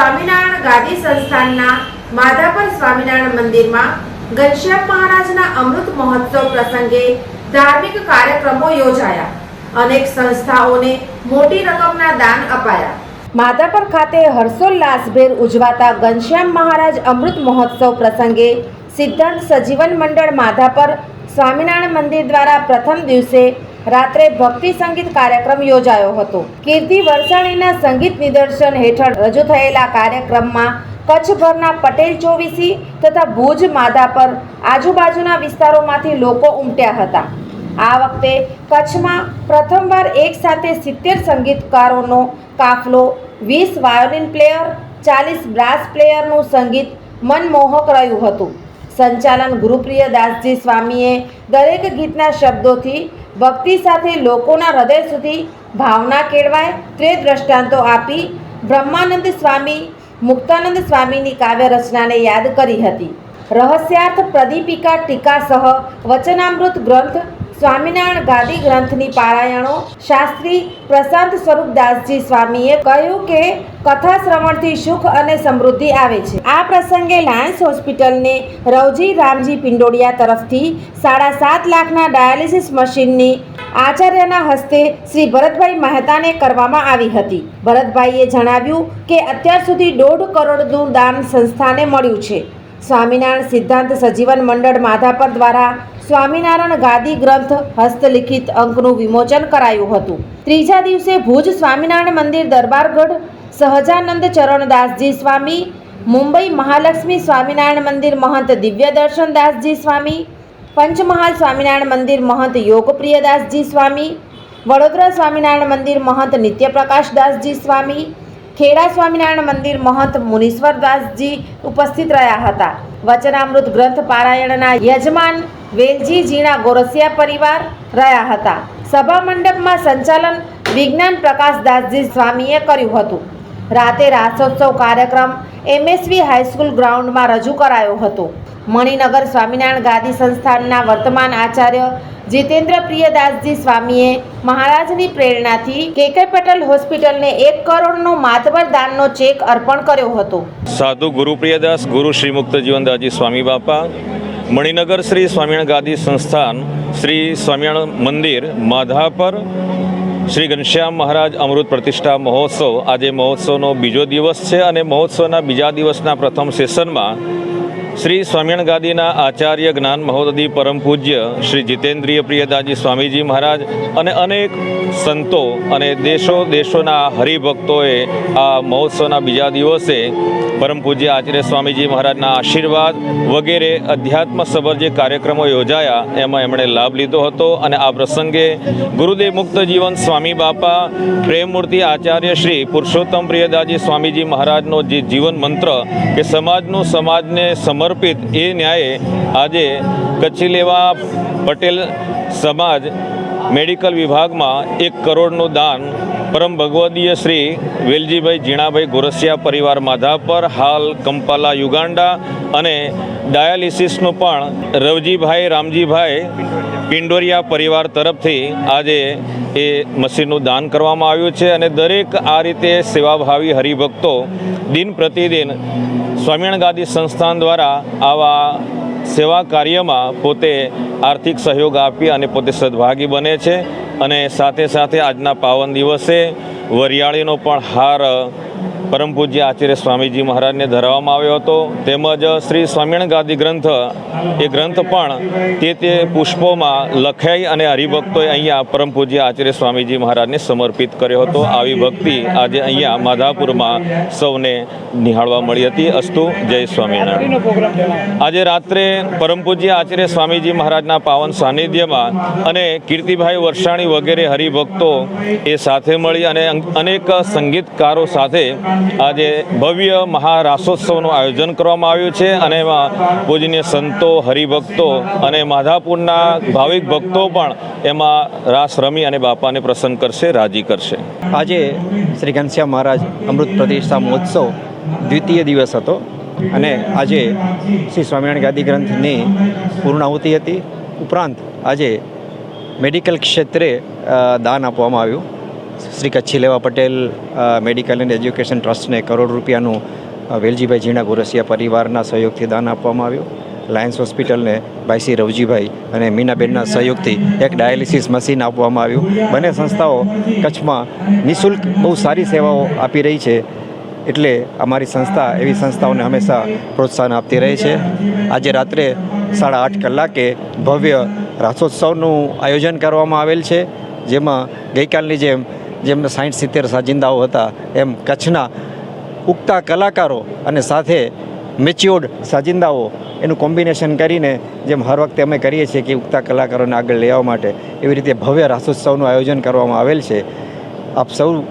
Swaminarayan ગાદી સંસ્થાનના માધાપર સ્વામિનારાયણ મંદિરમાં ઘનશ્યામ મહારાજના અમૃત મહોત્સવ પ્રસંગે ધાર્મિક કાર્યક્રમો યોજાયા. અનેક સંસ્થાઓને મોટી રકમના દાન અપાયા. માધાપર ખાતે હર્ષોલ્લાસભેર ઉજવાતા ઘનશ્યામ મહારાજ અમૃત મહોત્સવ પ્રસંગે સિદ્ધાંત સજીવન મંડળ માધાપર સ્વામિનારાયણ મંદિર દ્વારા પ્રથમ દિવસે રાત્રે ભક્તિ સંગીત કાર્યક્રમ યોજાયો હતો. કીર્તિ વરસાણીના સંગીત નિદર્શન હેઠળ રજૂ થયેલા કાર્યક્રમમાં કચ્છભરના પટેલ ચોવીસી તથા ભુજ માધાપર આજુબાજુના વિસ્તારોમાંથી લોકો ઉમટ્યા હતા. આ વખતે કચ્છમાં પ્રથમવાર એક સાથે સિત્તેર સંગીતકારોનો કાફલો, વીસ વાયોલિન પ્લેયર, ચાલીસ બ્રાસ પ્લેયરનું સંગીત મનમોહક રહ્યું હતું. સંચાલન ગુરુપ્રિય દાસજી સ્વામીએ દરેક ગીતના શબ્દોથી ભક્તિ સાથે લોકોના હૃદય સુધી ભાવના કેળવાય તે દ્રષ્ટાંતો આપી બ્રહ્માનંદ સ્વામી, મુક્તાનંદ સ્વામીની કાવ્ય રચનાને યાદ કરી હતી. રહસ્યાર્થ પ્રદીપિકા ટીકા સહ વચનામૃત ગ્રંથ સ્વામિનારાયણ ગાદી ગ્રંથની પારાયણો શાસ્ત્રી પ્રશાંત સ્વરૂપદાસજી સ્વામીએ કહ્યું કે કથા શ્રવણથી સુખ અને સમૃદ્ધિ આવે છે. આ પ્રસંગે લાયન્સ હોસ્પિટલને રવજી રામજી પિંડોડિયા તરફથી સાડા સાત લાખના ડાયાલિસિસ મશીનની આચાર્યના હસ્તે શ્રી ભરતભાઈ મહેતાને કરવામાં આવી હતી. ભરતભાઈએ જણાવ્યું કે અત્યાર સુધી દોઢ કરોડનું દાન સંસ્થાને મળ્યું છે. સ્વામિનારાયણ સિદ્ધાંત સજીવન મંડળ માધાપર દ્વારા સ્વામિનારાયણ ગાદી ગ્રંથ હસ્તલિખિત અંકનું વિમોચન કરાયું હતું. ત્રીજા દિવસે ભુજ સ્વામિનારાયણ મંદિર દરબારગઢ સહજાનંદ ચરણદાસજી સ્વામી, મુંબઈ મહાલક્ષ્મી સ્વામિનારાયણ મંદિર મહંત દિવ્ય દર્શનદાસજી સ્વામી, પંચમહાલ સ્વામિનારાયણ મંદિર મહંત યોગપ્રિયદાસજી સ્વામી, વડોદરા સ્વામિનારાયણ મંદિર મહંત નિત્યપ્રકાશદાસજી સ્વામી, ખેડા સ્વામિનારાયણ મંદિર મહંત મુનીશ્વરદાસજી ઉપસ્થિત રહ્યા હતા. વચનામૃત ગ્રંથ પારાયણના યજમાન વેલજી ઝીણા ગોરસિયા પરિવાર રહ્યા હતા. સભા મંડપમાં સંચાલન વિજ્ઞાન પ્રકાશ દાસજી સ્વામીએ કર્યું હતું. રાતે રાસોત્સવ કાર્યક્રમ એમએસવી હાઈસ્કૂલ ગ્રાઉન્ડમાં રજૂ કરાયો હતો. મણિનગર સ્વામિનારાયણ ગાદી સંસ્થાનના વર્તમાન આચાર્ય જીતેન્દ્ર પ્રિયદાસજી સ્વામીએ મહારાજની પ્રેરણાથી કેકે પટેલ હોસ્પિટલને એક કરોડનો માતબર દાનનો ચેક અર્પણ કર્યો હતો. સાધુ ગુરુ પ્રિયદાસ, ગુરુ શ્રી મુક્ત જીવનદાસજી સ્વામી બાપા મણિનગર શ્રી સ્વામિનારાયણ ગાદી સંસ્થાન શ્રી સ્વામિનારાયણ મંદિર માધાપર શ્રી ઘનશ્યામ મહારાજ અમૃત પ્રતિષ્ઠા મહોત્સવ. આજે મહોત્સવનો બીજો દિવસ છે અને મહોત્સવના બીજા દિવસના પ્રથમ સેશનમાં શ્રી સ્વામિયણ ગાદીના આચાર્ય જ્ઞાન મહોદધી પરમ પૂજ્ય શ્રી જીતેન્દ્રિય પ્રિયદાજી સ્વામીજી મહારાજ અને અનેક સંતો અને દેશો દેશોના હરિભક્તોએ આ મહોત્સવના બીજા દિવસે પરમ પૂજ્ય આચાર્ય સ્વામીજી મહારાજના આશીર્વાદ વગેરે અધ્યાત્મ સભર જે કાર્યક્રમો યોજાયા, એમાં એમણે લાભ લીધો હતો અને આ પ્રસંગે ગુરુદેવ મુક્ત જીવન સ્વામી બાપા, પ્રેમમૂર્તિ આચાર્ય શ્રી પુરુષોત્તમ પ્રિયદાજી સ્વામીજી મહારાજનો જે જીવન મંત્ર કે સમાજનું સમાજને સમર્પિત એ ન્યાયે આજે કચ્છી લેવા પટેલ સમાજ મેડિકલ વિભાગમાં એક કરોડનું દાન પરમ ભગવદીય શ્રી વેલજીભાઈ જીણાભાઈ ગોરસિયા પરિવાર માધાપર હાલ કંપાલા, યુગાંડા અને ડાયાલિસિસનું પણ રવજીભાઈ, રામજીભાઈ પિંડોરિયા પરિવાર તરફથી આજે એ મશીનનું દાન કરવામાં આવ્યું છે અને દરેક આ રીતે સેવાભાવી હરિભક્તો દિન પ્રતિદિન સ્વામિનારાયણ ગાદી સંસ્થાન દ્વારા આવા સેવા કાર્યમાં પોતે આર્થિક સહયોગ આપી અને પોતે સદભાગી બને છે. અને સાથે સાથે આજના પાવન દિવસે વરિયાળીનો પણ હાર પરમ પૂજ્ય આચાર્ય સ્વામીજી મહારાજને ધરાવવામાં આવ્યો હતો. તેમજ શ્રી સ્વામિનારાયણ ગાદી ગ્રંથ, એ ગ્રંથ પણ તે તે પુષ્પોમાં લખાઈ અને હરિભક્તોએ અહીંયા પરમ પૂજ્ય આચાર્ય સ્વામીજી મહારાજને સમર્પિત કર્યો હતો. આવી ભક્તિ આજે અહીંયા માધાપુરમાં સૌને નિહાળવા મળી હતી. અસ્તુ, જય સ્વામિનારાયણ. આજે રાત્રે પરમ પૂજ્ય આચાર્ય સ્વામીજી મહારાજના પાવન સાનિધ્યમાં અને કીર્તિભાઈ વર્ષાણી વગેરે હરિભક્તો એ સાથે મળી અને અનેક સંગીતકારો સાથે આજે ભવ્ય મહારાસોત્સવનું આયોજન કરવામાં આવ્યું છે અને એમાં પૂજનીય સંતો, હરિભક્તો અને માધાપુરના ભાવિક ભક્તો પણ એમાં રાસ રમી અને બાપાને પ્રસન્ન કરશે, રાજી કરશે. આજે શ્રી ઘનશ્યામ મહારાજ અમૃત પ્રતિષ્ઠા મહોત્સવ દ્વિતીય દિવસ હતો અને આજે શ્રી સ્વામિનારાયણ ગાદી ગ્રંથની પૂર્ણાહુતિ હતી. ઉપરાંત આજે મેડિકલ ક્ષેત્રે દાન આપવામાં આવ્યું. શ્રી કચ્છી લેવા પટેલ મેડિકલ એન્ડ એજ્યુકેશન ટ્રસ્ટને કરોડ રૂપિયાનું વેલજીભાઈ ઝીણા ગોરસિયા પરિવારના સહયોગથી દાન આપવામાં આવ્યું. લાયન્સ હોસ્પિટલને ભાઈસી રવજીભાઈ અને મીનાબેનના સહયોગથી એક ડાયાલિસિસ મશીન આપવામાં આવ્યું. બંને સંસ્થાઓ કચ્છમાં નિઃશુલ્ક બહુ સારી સેવાઓ આપી રહી છે. એટલે અમારી સંસ્થા એવી સંસ્થાઓને હંમેશા પ્રોત્સાહન આપતી રહે છે. આજે રાત્રે સાડા આઠ કલાકે ભવ્ય રાસોત્સવનું આયોજન કરવામાં આવેલ છે. જેમાં ગઈકાલની જેમ જેમ સાઠ સિત્તેર સાજિંદાઓ હતા, એમ કચ્છના ઉગતા કલાકારો અને સાથે મેચ્યોર્ડ સાજિંદાઓ, એનું કોમ્બિનેશન કરીને જેમ હર વખતે અમે કરીએ છીએ કે ઉગતા કલાકારોને આગળ લેવા માટે, એવી રીતે ભવ્ય રાસોત્સવનું આયોજન કરવામાં આવેલ છે. આપ સૌ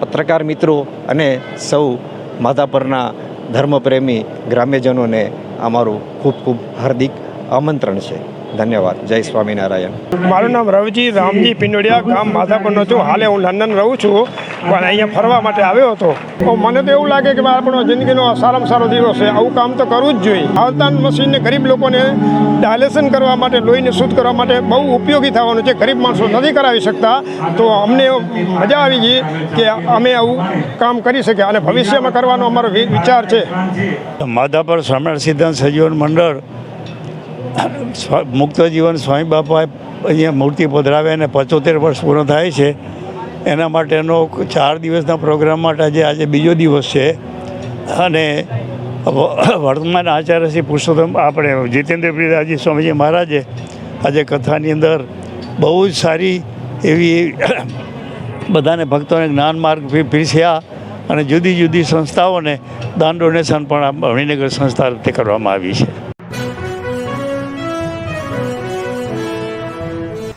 પત્રકાર મિત્રો અને સૌ માધાપરના ધર્મપ્રેમી ગ્રામ્યજનોને અમારું ખૂબ ખૂબ હાર્દિક આમંત્રણ છે. ધન્યવાદ. જય સ્વામિનારાયણ. મારું નામ રવજી રામજી પિંડોડિયા ગામ માધાપરનો છું. હાલે હું લંડન રહું છું પણ અહીંયા ફરવા માટે આવ્યો હતો. તો મને તો એવું લાગે કે આપણો જિંદગીનો સારામાં સારો દિવસ છે. આવું કામ તો કરવું જ જોઈએ. આવતાન મશીનને ગરીબ લોકોને ડાયલેશન કરવા માટે લોહીને શુદ્ધ કરવા માટે બહુ ઉપયોગી થવાનું છે. ગરીબ માણસો નથી કરાવી શકતા. તો અમને મજા આવી ગઈ કે અમે આવું કામ કરી શકીએ અને ભવિષ્યમાં કરવાનો અમારો વિચાર છે. માધાપર સ્વામિનારાયણ સિદ્ધાંત સજીવન મંડળ મુક્ત જીવન સ્વામી બાપાએ અહીંયા મૂર્તિ પધરાવે અને પચોતેર વર્ષ પૂર્ણ થાય છે. એના માટેનો ચાર દિવસના પ્રોગ્રામ માટે આજે આજે બીજો દિવસ છે. અને વર્તમાન આચાર્ય શ્રી પુરુષોત્તમ આપણે જીતેન્દ્ર પ્રિયદાસજી સ્વામીજી મહારાજે આજે કથાની અંદર બહુ જ સારી એવી બધાને ભક્તોને જ્ઞાન માર્ગ પીરસ્યા અને જુદી જુદી સંસ્થાઓને દાન ડોનેશન પણ આ મણિનગર સંસ્થા રીતે કરવામાં આવી છે.